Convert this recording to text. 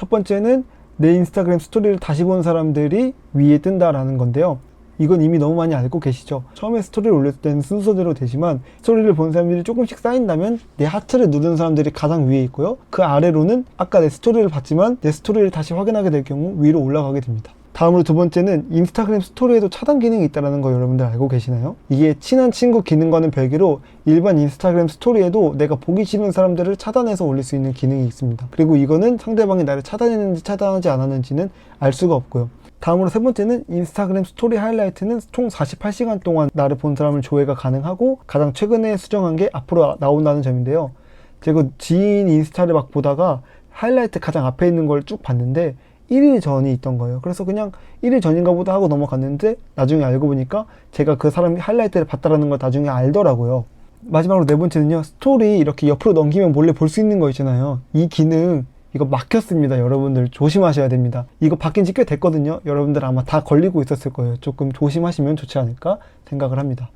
첫 번째는 내 인스타그램 스토리를 다시 본 사람들이 위에 뜬다라는 건데요. 이건 이미 너무 많이 알고 계시죠. 처음에 스토리를 올렸을 때는 순서대로 되지만 스토리를 본 사람들이 조금씩 쌓인다면 내 하트를 누른 사람들이 가장 위에 있고요. 그 아래로는 아까 내 스토리를 봤지만 내 스토리를 다시 확인하게 될 경우 위로 올라가게 됩니다. 다음으로 두 번째는 인스타그램 스토리에도 차단 기능이 있다는 거 여러분들 알고 계시나요? 이게 친한 친구 기능과는 별개로 일반 인스타그램 스토리에도 내가 보기 싫은 사람들을 차단해서 올릴 수 있는 기능이 있습니다. 그리고 이거는 상대방이 나를 차단했는지 차단하지 않았는지는 알 수가 없고요. 다음으로 세 번째는 인스타그램 스토리 하이라이트는 총 48시간 동안 나를 본 사람을 조회가 가능하고 가장 최근에 수정한 게 앞으로 나온다는 점인데요. 제가 지인 인스타를 막 보다가 하이라이트 가장 앞에 있는 걸 쭉 봤는데 1일 전이 있던 거예요. 그래서 그냥 1일 전인가 보다 하고 넘어갔는데 나중에 알고 보니까 제가 그 사람이 하이라이트를 봤다라는 걸 나중에 알더라고요. 마지막으로 네 번째는요. 스토리 이렇게 옆으로 넘기면 몰래 볼 수 있는 거 있잖아요. 이 기능 이거 막혔습니다. 여러분들 조심하셔야 됩니다. 이거 바뀐 지 꽤 됐거든요. 여러분들 아마 다 걸리고 있었을 거예요. 조금 조심하시면 좋지 않을까 생각을 합니다.